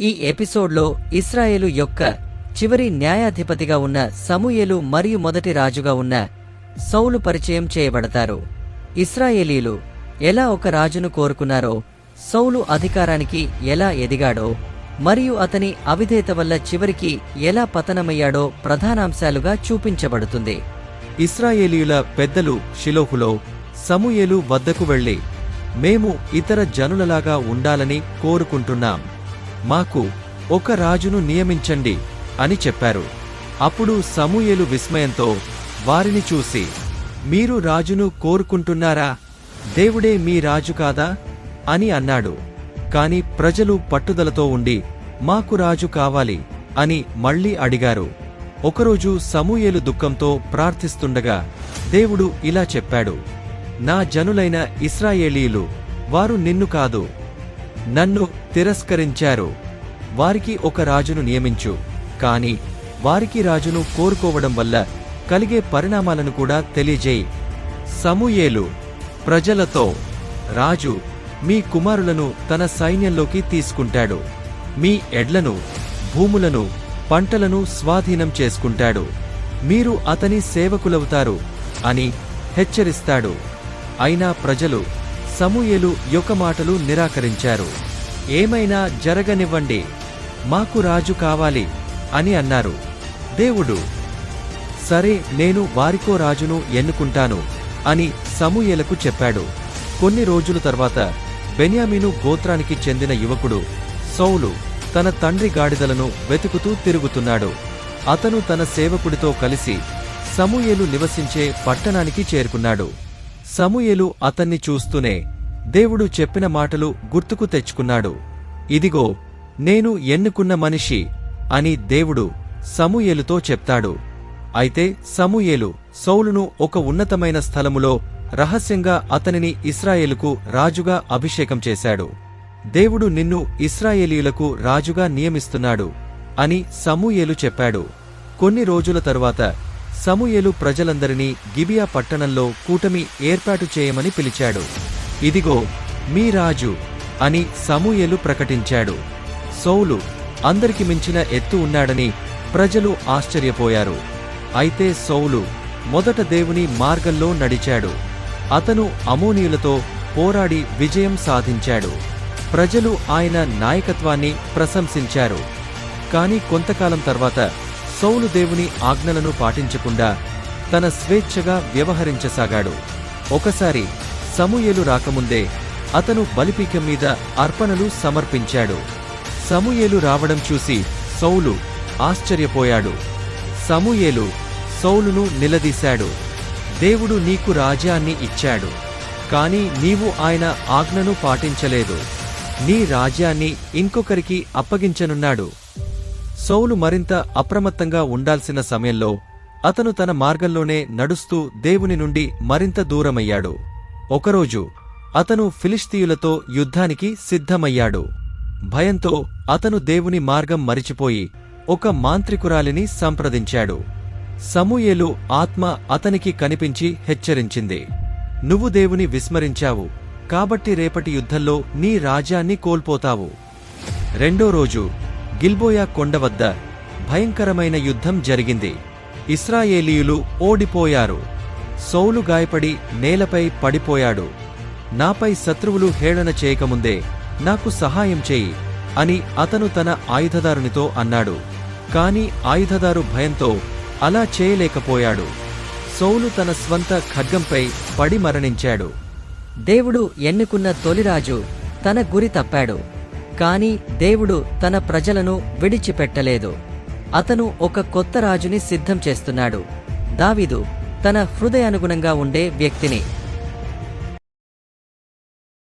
ఈ ఎపిసోడ్లో ఇస్రాయేలు యొక్క చివరి న్యాయాధిపతిగా ఉన్న సమూయేలు మరియు మొదటి రాజుగా ఉన్న సౌలు పరిచయం చేయబడతారు. ఇస్రాయేలీలు ఎలా ఒక రాజును కోరుకున్నారో సౌలు అధికారానికి ఎలా ఎదిగాడో మరియు అతని అవిధేత వల్ల చివరికి ఎలా పతనమయ్యాడో ప్రధానాంశాలుగా చూపించబడుతుంది. ఇస్రాయేలీయుల పెద్దలు షిలోహులో సమూయేలు వద్దకు వెళ్ళి మేము ఇతర జనులలాగా ఉండాలని కోరుకుంటున్నాం. మాకు ఒక రాజును నియమించండి అని చెప్పారు. అప్పుడు సమూయేలు విస్మయంతో వారిని చూసి మీరు రాజును కోరుకుంటున్నారా? దేవుడే మీ రాజు కాదా? అని అన్నాడు. కాని ప్రజలు పట్టుదలతో ఉండి మాకు రాజు కావాలి అని మళ్ళీ అడిగారు. ఒకరోజు సమూయేలు దుఃఖంతో ప్రార్థిస్తుండగా దేవుడు ఇలా చెప్పాడు. నా జనులైన ఇస్రాయేలీలు వారు నిన్ను కాదు నన్ను తిరస్కరించారు. వారికి ఒక రాజును నియమించు. కాని వారికి రాజును కోరుకోవడం వల్ల కలిగే పరిణామాలను కూడా తెలియజేయి. సమూయేలు ప్రజలతో రాజు మీ కుమారులను తన సైన్యంలోకి తీసుకుంటాడు. మీ ఎడ్లను భూములను పంటలను స్వాధీనం చేసుకుంటాడు. మీరు అతని సేవకులవుతారు అని హెచ్చరిస్తాడు. అయినా ప్రజలు సమూయేలు యొక్క మాటలు నిరాకరించారు. ఏమైనా జరగనివ్వండి మాకు రాజు కావాలి అని అన్నారు. దేవుడు సరే నేను వారికో రాజును ఎన్నుకుంటాను అని సమూయేలకు చెప్పాడు. కొన్ని రోజుల తర్వాత బెన్యామీను గోత్రానికి చెందిన యువకుడు సౌలు తన తండ్రి గాడిదలను వెతుకుతూ తిరుగుతున్నాడు. అతను తన సేవకుడితో కలిసి సమూయేలు నివసించే పట్టణానికి చేరుకున్నాడు. సమూయేలు అతన్ని చూస్తూనే దేవుడు చెప్పిన మాటలు గుర్తుకు తెచ్చుకున్నాడు. ఇదిగో నేను ఎన్నుకున్న మనిషి అని దేవుడు సమూయేలుతో చెప్తాడు. అయితే సమూయేలు సౌలును ఒక ఉన్నతమైన స్థలములో రహస్యంగా అతనిని ఇస్రాయేలుకు రాజుగా అభిషేకం చేశాడు. దేవుడు నిన్ను ఇస్రాయేలీయులకు రాజుగా నియమిస్తున్నాడు అని సమూయేలు చెప్పాడు. కొన్ని రోజుల తరువాత సమూయేలు ప్రజలందరినీ గిబియా పట్టణంలో కూటమి ఏర్పాటు చేయమని పిలిచాడు. ఇదిగో మీ రాజు అని సమూయేలు ప్రకటించాడు. సౌలు అందరికి మించిన ఎత్తు ఉన్నాడని ప్రజలు ఆశ్చర్యపోయారు. అయితే సౌలు మొదట దేవుని మార్గంలో నడిచాడు. అతను అమోనీయులతో పోరాడి విజయం సాధించాడు. ప్రజలు ఆయన నాయకత్వాన్ని ప్రశంసించారు. కాని కొంతకాలం తర్వాత సౌలు దేవుని ఆజ్ఞలను పాటించకుండా తన స్వేచ్ఛగా వ్యవహరించసాగాడు. ఒకసారి సమూయేలు రాకముందే అతను బలిపీక మీద అర్పణలు సమర్పించాడు. సమూయేలు రావడం చూసి సౌలు ఆశ్చర్యపోయాడు. సమూయేలు సౌలును నిలదీశాడు. దేవుడు నీకు రాజ్యాన్ని ఇచ్చాడు. కాని నీవు ఆయన ఆజ్ఞను పాటించలేదు. నీ రాజ్యాన్ని ఇంకొకరికి అప్పగించనున్నాడు. సౌలు మరింత అప్రమత్తంగా ఉండాల్సిన సమయంలో అతను తన మార్గంలోనే నడుస్తూ దేవుని నుండి మరింత దూరమయ్యాడు. ఒకరోజు అతను ఫిలిస్తీయులతో యుద్ధానికి సిద్ధమయ్యాడు. భయంతో అతను దేవుని మార్గం మరిచిపోయి ఒక మాంత్రికురాలిని సంప్రదించాడు. సమూయేలు ఆత్మ అతనికి కనిపించి హెచ్చరించింది. నువ్వు దేవుని విస్మరించావు కాబట్టి రేపటి యుద్ధంలో నీ రాజ్యాన్ని కోల్పోతావు. రెండో రోజు గిల్బోయా కొండ వద్ద భయంకరమైన యుద్ధం జరిగింది. ఇస్రాయేలీయులు ఓడిపోయారు. సౌలు గాయపడి నేలపై పడిపోయాడు. నాపై శత్రువులు హేళన చేయకముందే నాకు సహాయం చేయి అని అతను తన ఆయుధదారునితో అన్నాడు. కాని ఆయుధదారు భయంతో అలా చేయలేకపోయాడు. సౌలు తన స్వంత ఖడ్గంపై పడి మరణించాడు. దేవుడు ఎన్నుకున్న తొలిరాజు తన గురి తప్పాడు. కానీ దేవుడు తన ప్రజలను విడిచిపెట్టలేదు. అతను ఒక కొత్త రాజుని సిద్ధం చేస్తున్నాడు. దావీదు తన హృదయానుగుణంగా ఉండే వ్యక్తిని.